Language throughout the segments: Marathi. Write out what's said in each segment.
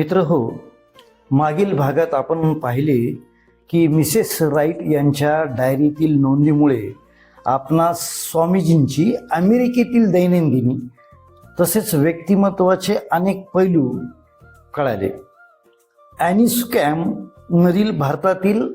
मित्र हो. मागील भागात आपण पाहिले की मिसेस राईट यांच्या डायरीतील नोंदीमुळे आपणास स्वामीजींची अमेरिकेतील दैनंदिनी तसेच व्यक्तिमत्वाचे अनेक पैलू कळाले. ॲनिस्कॅममधील भारतातील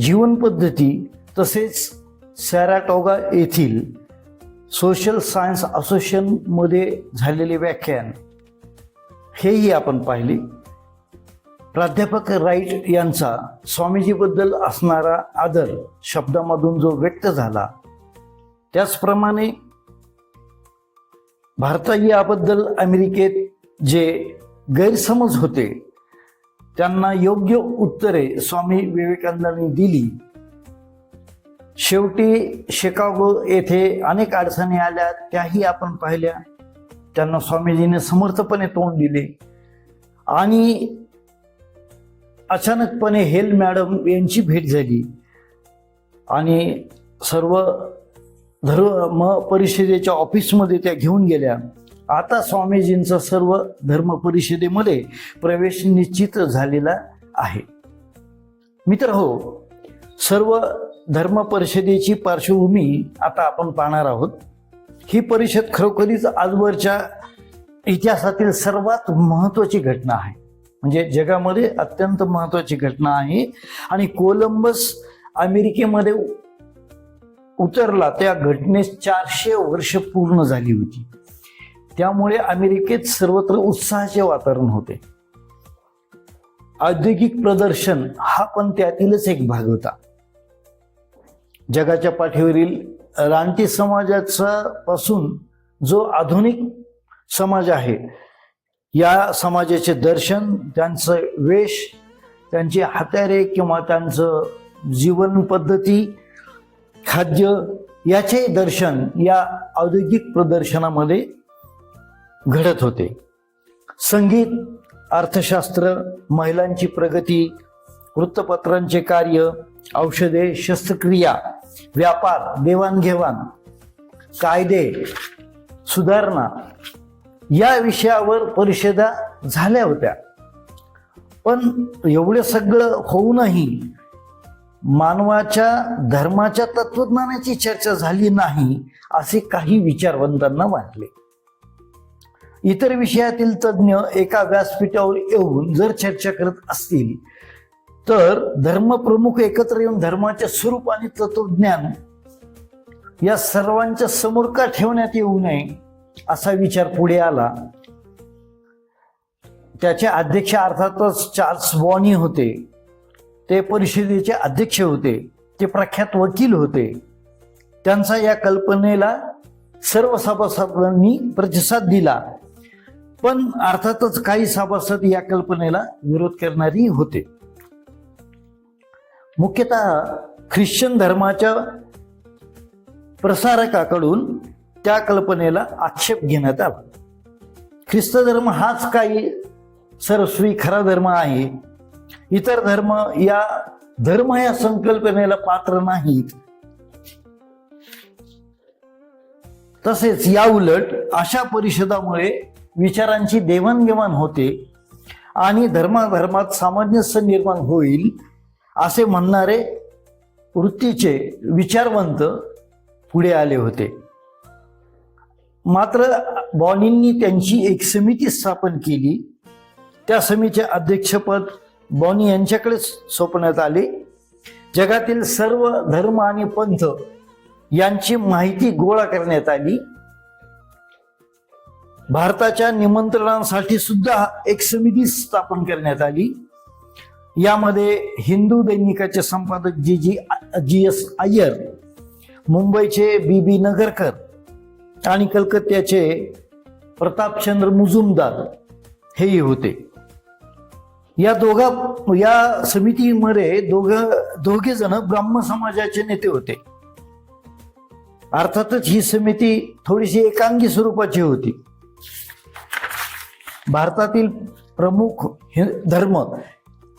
जीवनपद्धती तसेच सॅराटोगा येथील सोशल सायन्स असोसिएशनमध्ये झालेले व्याख्यान हेही आपण पाहिले. प्राध्यापक राईट यांचा स्वामीजीबद्दल असणारा आदर शब्दामधून जो व्यक्त झाला त्याचप्रमाणे भारतीयाबद्दल अमेरिकेत जे गैरसमज होते त्यांना योग्य उत्तरे स्वामी विवेकानंदांनी दिली. शेवटी शिकागो येथे अनेक अडचणी आल्या त्याही आपण पाहिल्या. त्यांना स्वामीजीने समर्थपणे तोंड दिले. आणि अचानकपणे हेल मॅडम यांची भेट झाली. आणि सर्व धर्म परिषदेच्या ऑफिसमध्ये त्या घेऊन गेल्या. आता स्वामीजींचा सर्व धर्म परिषदेमध्ये प्रवेश निश्चित झालेला आहे. मित्र हो सर्व धर्म परिषदेची पार्श्वभूमी आता आपण पाहणार आहोत. ही परिषद खरोखरीच आजवरच्या इतिहासातील सर्वात महत्त्वाची घटना आहे. म्हणजे जगामध्ये अत्यंत महत्त्वाची घटना आहे. आणि कोलंबस अमेरिकेमध्ये उतरला त्या घटनेस चारशे वर्ष पूर्ण झाली होती. त्यामुळे अमेरिकेत सर्वत्र उत्साहाचे वातावरण होते. औद्योगिक प्रदर्शन हा पण त्यातीलच एक भाग होता. जगाच्या पाठीवरील रानटी समाजाचा पासून जो आधुनिक समाज आहे या समाजाचे दर्शन त्यांचं वेश त्यांचे हत्यारे किंवा त्यांचं जीवन पद्धती खाद्य याचे दर्शन या औद्योगिक प्रदर्शनामध्ये घडत होते. संगीत अर्थशास्त्र महिलांची प्रगती वृत्तपत्रांचे कार्य औषधे शस्त्रक्रिया व्यापार देवाणघेवाण कायदे सुधारणा या विषयावर परिषदा झाल्या होत्या. पण एवढं सगळं होऊनही मानवाच्या धर्माच्या तत्वज्ञानाची चर्चा झाली नाही असे काही विचारवंतांना वाटले. इतर विषयातील तज्ज्ञ एका व्यासपीठावर येऊन जर चर्चा करत असतील तर धर्मप्रमुख एकत्र येऊन धर्माच्या स्वरूप आणि तत्वज्ञान या सर्वांच्या समोर का ठेवण्यात येऊ नये असा विचार पुढे आला. त्याचे अध्यक्ष अर्थातच चार्ल्स बॉनी होते. ते परिषदेचे अध्यक्ष होते. ते प्रख्यात वकील होते. त्यांचा या कल्पनेला सर्व सभासदांनी प्रतिसाद दिला. पण अर्थातच काही सभासद या कल्पनेला विरोध करणारी होते. मुख्यतः ख्रिश्चन धर्माच्या प्रसारकाकडून त्या कल्पनेला आक्षेप घेण्यात आला. ख्रिस्त धर्म हाच काही सरस्वी खरा धर्म आहे. इतर धर्म या धर्म या संकल्पनेला पात्र नाहीत. तसेच या उलट अशा परिषदामुळे विचारांची देवाणघेवाण होते आणि धर्माधर्मात सामंजस्य निर्माण होईल असे म्हणणारे वृत्तीचे विचारवंत पुढे आले होते. मात्र बॉनींनी त्यांची एक समिती स्थापन केली. त्या समितीचे अध्यक्षपद बॉनी यांच्याकडे सोपण्यात आले. जगातील सर्व धर्म आणि पंथ यांची माहिती गोळा करण्यात आली. भारताच्या निमंत्रणांसाठी सुद्धा एक समिती स्थापन करण्यात आली. यामध्ये हिंदू दैनिकाचे संपादक जी जी जी एस अय्यर मुंबईचे बी बी नगरकर आणि कलकत्त्याचे प्रतापचंद्र मुजुमदार हेही होते. या दोघा या समितीमध्ये दोघ दोघे जण ब्राह्म समाजाचे नेते होते. अर्थातच ही समिती थोडीशी एकांगी स्वरूपाची होती. भारतातील प्रमुख धर्म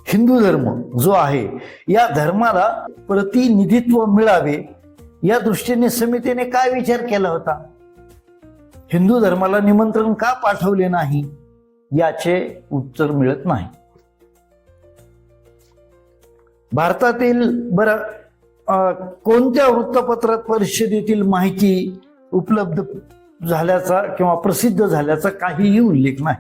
हिंदू धर्म जो आहे या धर्माला प्रतिनिधित्व मिळावे या दृष्टीने समितीने काय विचार केला होता? हिंदू धर्माला निमंत्रण का पाठवले नाही? याचे उत्तर मिळत नाही. भारतातील बरं कोणत्या वृत्तपत्रात परिषदेतील माहिती उपलब्ध झाल्याचा किंवा प्रसिद्ध झाल्याचा काहीही उल्लेख नाही.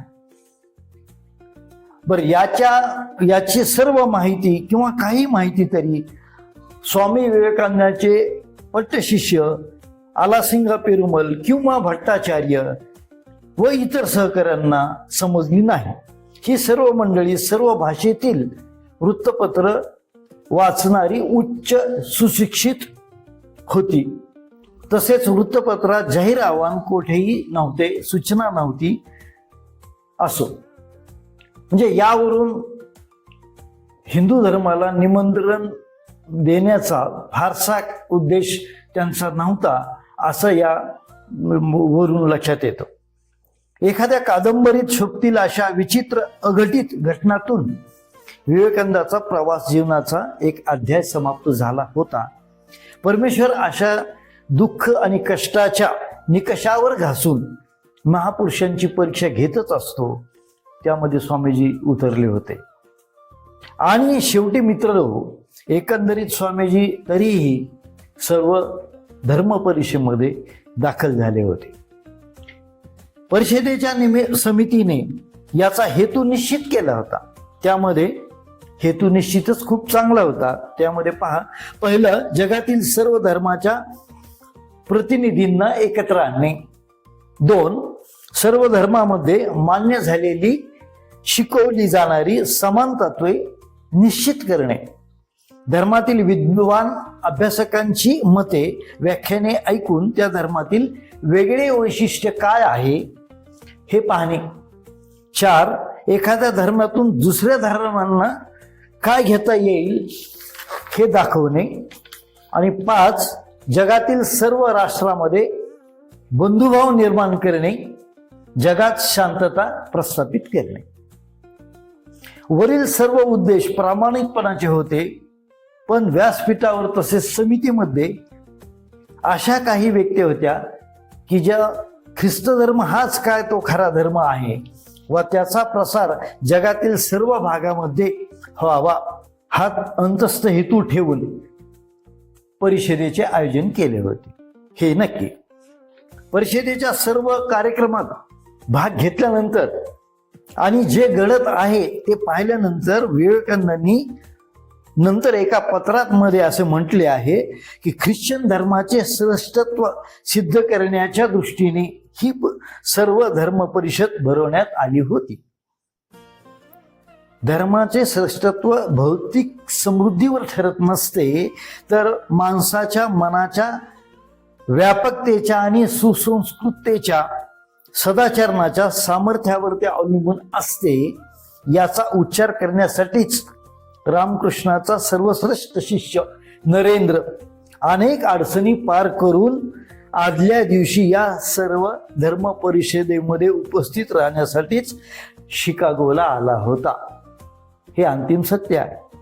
बर याच्या याची सर्व माहिती किंवा काही माहिती तरी स्वामी विवेकानंदाचे पट्टशिष्य आलासिंगा पेरुमल किंवा भट्टाचार्य व इतर सहकाऱ्यांना समजली नाही. ही सर्व मंडळी सर्व भाषेतील वृत्तपत्र वाचणारी उच्च सुशिक्षित होती. तसेच वृत्तपत्रात जाहीर आव्हान कोठेही नव्हते सूचना नव्हती असो. म्हणजे यावरून हिंदू धर्माला निमंत्रण देण्याचा फारसा उद्देश त्यांचा नव्हता असं या वरून लक्षात येतं. एखाद्या कादंबरीत शोभतील अशा विचित्र अघटित घटनातून विवेकानंदाचा प्रवास जीवनाचा एक अध्याय समाप्त झाला होता. परमेश्वर अशा दुःख आणि कष्टाच्या निकषावर घासून महापुरुषांची परीक्षा घेतच असतो. त्यामध्ये स्वामीजी उतरले होते. आणि शेवटी मित्र एकंदरीत स्वामीजी तरीही सर्व धर्म परिषदेमध्ये दाखल झाले होते. परिषदेच्या निमि समितीने याचा हेतू निश्चित केला होता. त्यामध्ये हेतू निश्चितच खूप चांगला होता. त्यामध्ये पहा पहिलं जगातील सर्व धर्माच्या प्रतिनिधींना एकत्र आणणे. दोन सर्व धर्मामध्ये मान्य झालेली शिकवली जाणारी समान तत्वे निश्चित करणे. धर्मातील विद्वान अभ्यासकांची मते व्याख्याने ऐकून त्या धर्मातील वेगळे वैशिष्ट्य काय आहे हे पाहणे. चार एखाद्या धर्मातून दुसऱ्या धर्मांना काय घेता येईल हे दाखवणे. आणि पाच जगातील सर्व राष्ट्रामध्ये बंधुभाव निर्माण करणे जगात शांतता प्रस्थापित करणे. वरील सर्व उद्देश प्रामाणिकपणाचे होते पण व्यासपीठावर तसेच समितीमध्ये अशा काही व्यक्ती होत्या की ज्या ख्रिस्त धर्म हाच काय तो खरा धर्म आहे व त्याचा प्रसार जगातील सर्व भागामध्ये व्हावा हा अंतस्थ हेतू ठेवून परिषदेचे आयोजन केले होते. हे नक्की. परिषदेच्या सर्व कार्यक्रमात भाग घेतल्यानंतर आणि जे घडत आहे ते पाहिल्यानंतर विवेकानंदांनी नंतर एका पत्रात मध्ये असे म्हटले आहे की ख्रिश्चन धर्माचे श्रेष्ठत्व सिद्ध करण्याच्या दृष्टीने ही सर्व धर्म परिषद भरवण्यात आली होती. धर्माचे श्रेष्ठत्व भौतिक समृद्धीवर ठरत नसते तर माणसाच्या मनाच्या व्यापकतेच्या आणि सुसंस्कृततेच्या सदाचरणाच्या सामर्थ्यावर ते अवलंबून असते याचा उच्चार करण्यासाठीच रामकृष्णाचा सर्वश्रेष्ठ शिष्य नरेंद्र अनेक अडचणी पार करून आदल्या दिवशी या सर्व धर्म परिषदेमध्ये उपस्थित राहण्यासाठीच शिकागोला आला होता. हे अंतिम सत्य आहे.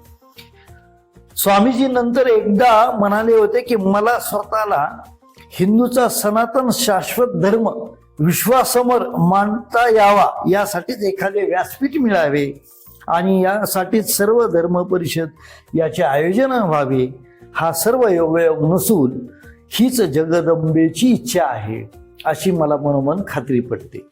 स्वामीजी नंतर एकदा म्हणाले होते की मला स्वतःला हिंदूचा सनातन शाश्वत धर्म विश्वासमोर मांडता यावा यासाठीच एखादे व्यासपीठ मिळावे आणि यासाठीच सर्व धर्म परिषद याचे आयोजन व्हावे हा सर्व योगयोग नसून हीच जगदंबेची इच्छा आहे अशी मला मनोमन खात्री पडते.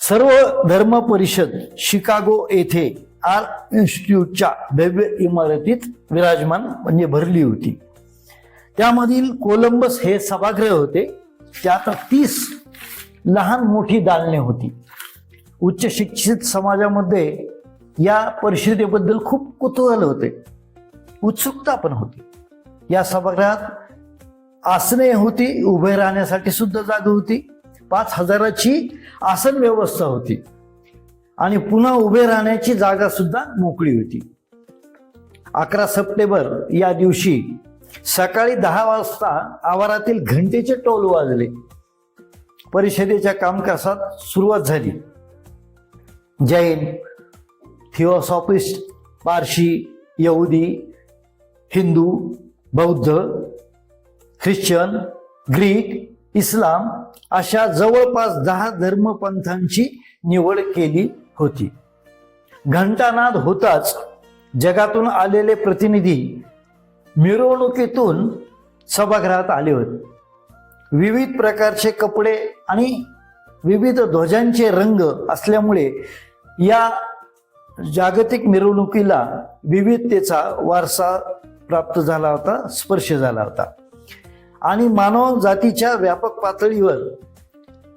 सर्व धर्म परिषद शिकागो येथे आर्ट इन्स्टिट्यूटच्या भव्य इमारतीत विराजमान म्हणजे भरली होती. त्यामधील कोलंबस हे सभागृह होते. त्यात तीस लहान मोठी दालने होती. उच्च शिक्षित समाजामध्ये या परिषदेबद्दल खूप कुतूहल होते. उत्सुकता पण होती. या सभागृहात आसने होती उभे राहण्यासाठी सुद्धा जागा होती. पाच हजाराची आसन व्यवस्था होती. आणि पुन्हा उभे राहण्याची जागा सुद्धा मोकळी होती. अकरा सप्टेंबर या दिवशी सकाळी दहा वाजता आवारातील घंटेचे टोल वाजले. परिषदेच्या कामकाजात सुरुवात झाली. जैन थिओसॉफिस्ट पारशी यहुदी हिंदू बौद्ध ख्रिश्चन ग्रीक इस्लाम अशा जवळपास दहा धर्मपंथांची निवड केली होती. घंटानाद होताच जगातून आलेले प्रतिनिधी मिरवणुकीतून सभागृहात आले होते. विविध प्रकारचे कपडे आणि विविध ध्वजांचे रंग असल्यामुळे या जागतिक मिरवणुकीला विविधतेचा वारसा प्राप्त झाला होता स्पर्श झाला होता. आणि मानव जातीच्या व्यापक पातळीवर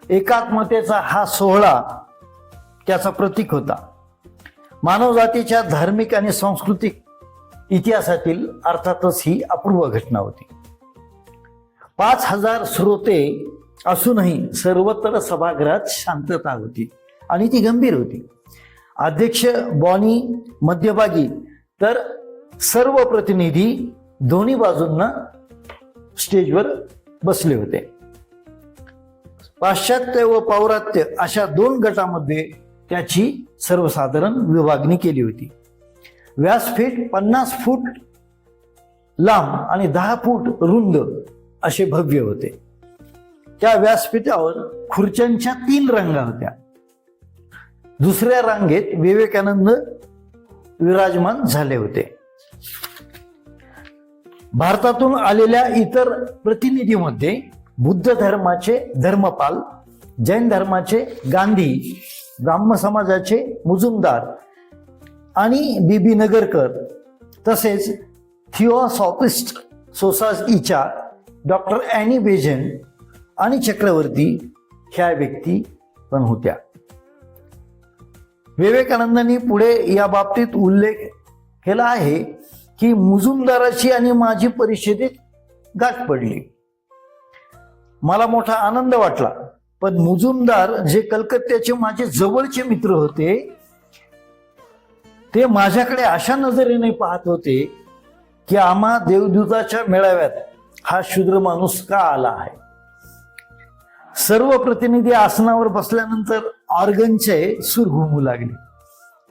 एकात्मतेचा हा सोहळा त्याचा प्रतीक होता. मानव जातीच्या धार्मिक आणि सांस्कृतिक इतिहासातील अर्थातच ही अपूर्व घटना होती. पाच हजार श्रोते असूनही सर्वत्र सभागृहात शांतता होती आणि ती गंभीर होती. अध्यक्ष बॉनी मध्यभागी तर सर्व प्रतिनिधी दोन्ही बाजूंना स्टेजवर बसले होते. पाश्चात्य व पौरात्य अशा दोन गटामध्ये त्याची सर्वसाधारण विभागणी केली होती. व्यासपीठ पन्नास फूट लांब आणि दहा फूट रुंद असे भव्य होते. त्या व्यासपीठावर खुर्च्यांच्या तीन रांगा होत्या. दुसऱ्या रांगेत विवेकानंद विराजमान झाले होते. भारतातून आलेल्या इतर प्रतिनिधीमध्ये बुद्ध धर्माचे धर्मपाल जैन धर्माचे गांधी ब्राह्म समाजाचे मुजुमदार आणि बीबी नगरकर तसेच थिओसॉफिस्ट सोसायटीच्या डॉक्टर अॅनी बेजन आणि चक्रवर्ती ह्या व्यक्ती पण होत्या. विवेकानंदांनी पुढे या बाबतीत उल्लेख केला आहे की मुजुमदाराची आणि माझी परिषदेत गाठ पडली. मला मोठा आनंद वाटला पण मुजुमदार जे कलकत्त्याचे माझे जवळचे मित्र होते ते माझ्याकडे अशा नजरेने पाहत होते की आम्हा देवदूताच्या मेळाव्यात हा शूद्र माणूस का आला आहे? सर्व प्रतिनिधी आसनावर बसल्यानंतर ऑर्गनचे सूर घुमू लागले.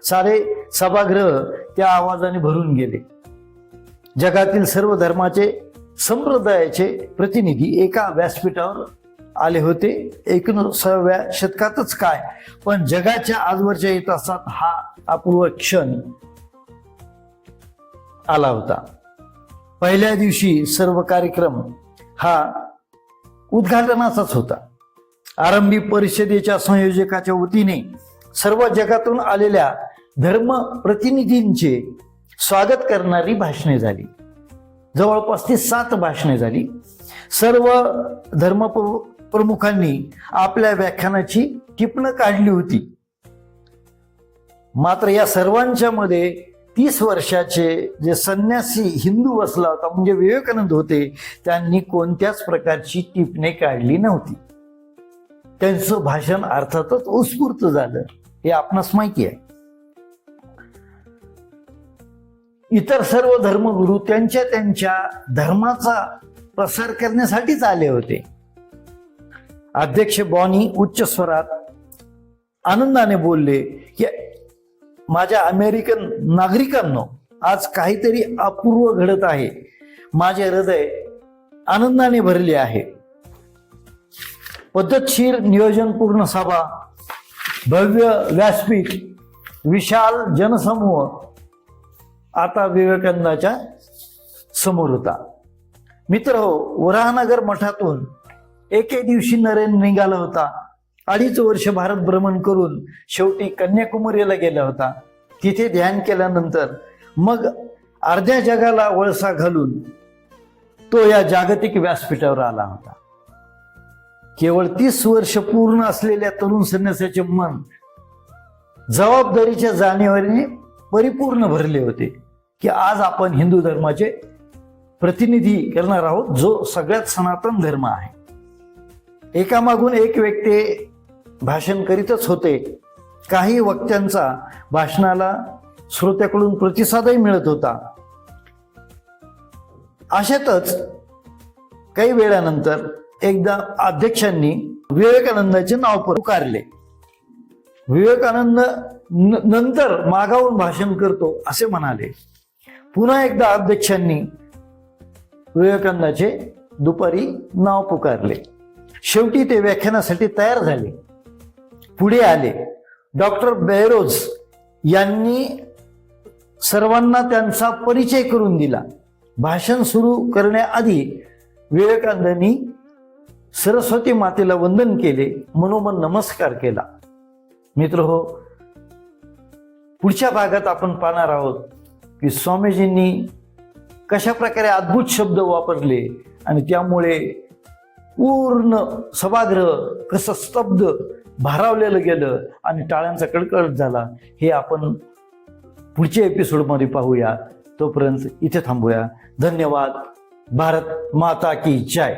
सारे सभागृह त्या आवाजाने भरून गेले. जगातील सर्व धर्माचे संप्रदायाचे प्रतिनिधी एका व्यासपीठावर आले होते. एकोणसाव्या शतकातच काय? पण जगाच्या आजवरच्या इतिहासात हा अपूर्व क्षण आला होता. पहिल्या दिवशी सर्व कार्यक्रम हा उद्घाटनाचाच होता. आरंभी परिषदेच्या संयोजकाच्या वतीने सर्व जगातून आलेल्या धर्म प्रतिनिधींचे स्वागत करणारी भाषणे झाली. जवळपास ती सात भाषणे झाली. सर्व धर्म प्रमुखांनी आपल्या व्याख्यानाची टिपणं काढली होती. मात्र या सर्वांच्या मध्ये तीस वर्षाचे जे संन्यासी हिंदू वसला होता म्हणजे विवेकानंद होते त्यांनी कोणत्याच प्रकारची टिपणे काढली नव्हती. त्यांचं भाषण अर्थातच उत्स्फूर्त झालं हे आपणास माहिती आहे. इतर सर्व धर्मगुरू त्यांच्या त्यांच्या धर्माचा प्रसार करण्यासाठीच आले होते. अध्यक्ष बॉनी उच्च स्वरात आनंदाने बोलले की माझ्या अमेरिकन नागरिकांनो आज काहीतरी अपूर्व घडत आहे. माझे हृदय आनंदाने भरले आहे. पद्धतशीर नियोजनपूर्ण सभा भव्य व्यासपीठ विशाल जनसमूह आता विवेकानंदाच्या समोर होता. मित्र हो वराहनगर मठातून एके दिवशी नरेन निघाला होता. अडीच वर्ष भारत भ्रमण करून शेवटी कन्याकुमारीला गेला होता. तिथे ध्यान केल्यानंतर मग अर्ध्या जगाला वळसा घालून तो या जागतिक व्यासपीठावर आला होता. केवळ तीस वर्ष पूर्ण असलेल्या तरुण संन्यासाचे मन जबाबदारीच्या जाणीवारीने परिपूर्ण भरले होते की आज आपण हिंदू धर्माचे प्रतिनिधी करणार आहोत जो सगळ्यात सनातन धर्म आहे. एकामागून एक व्यक्ती भाषण करीतच होते. काही वक्त्यांचा भाषणाला श्रोत्याकडून प्रतिसादही मिळत होता. अशातच काही वेळानंतर एकदा अध्यक्षांनी विवेकानंदाचे नाव पुकारले. विवेकानंद न- नंतर मागावून भाषण करतो असे म्हणाले. पुन्हा एकदा अध्यक्षांनी विवेकानंदाचे दुपारी नाव पुकारले. शेवटी ते व्याख्यानासाठी तयार झाले. पुढे आले. डॉक्टर बेरोज यांनी सर्वांना त्यांचा परिचय करून दिला. भाषण सुरू करण्याआधी विवेकानंदांनी सरस्वती मातेला वंदन केले मनोमन नमस्कार केला. मित्र हो पुढच्या भागात आपण पाहणार आहोत की स्वामीजींनी कशा प्रकारे अद्भुत शब्द वापरले आणि त्यामुळे पूर्ण सभागृह कसं स्तब्ध भारावलेलं गेलं आणि टाळ्यांचा कडकड झाला. हे आपण पुढच्या एपिसोडमध्ये पाहूया. तोपर्यंत इथे थांबूया. धन्यवाद. भारत माता की जय.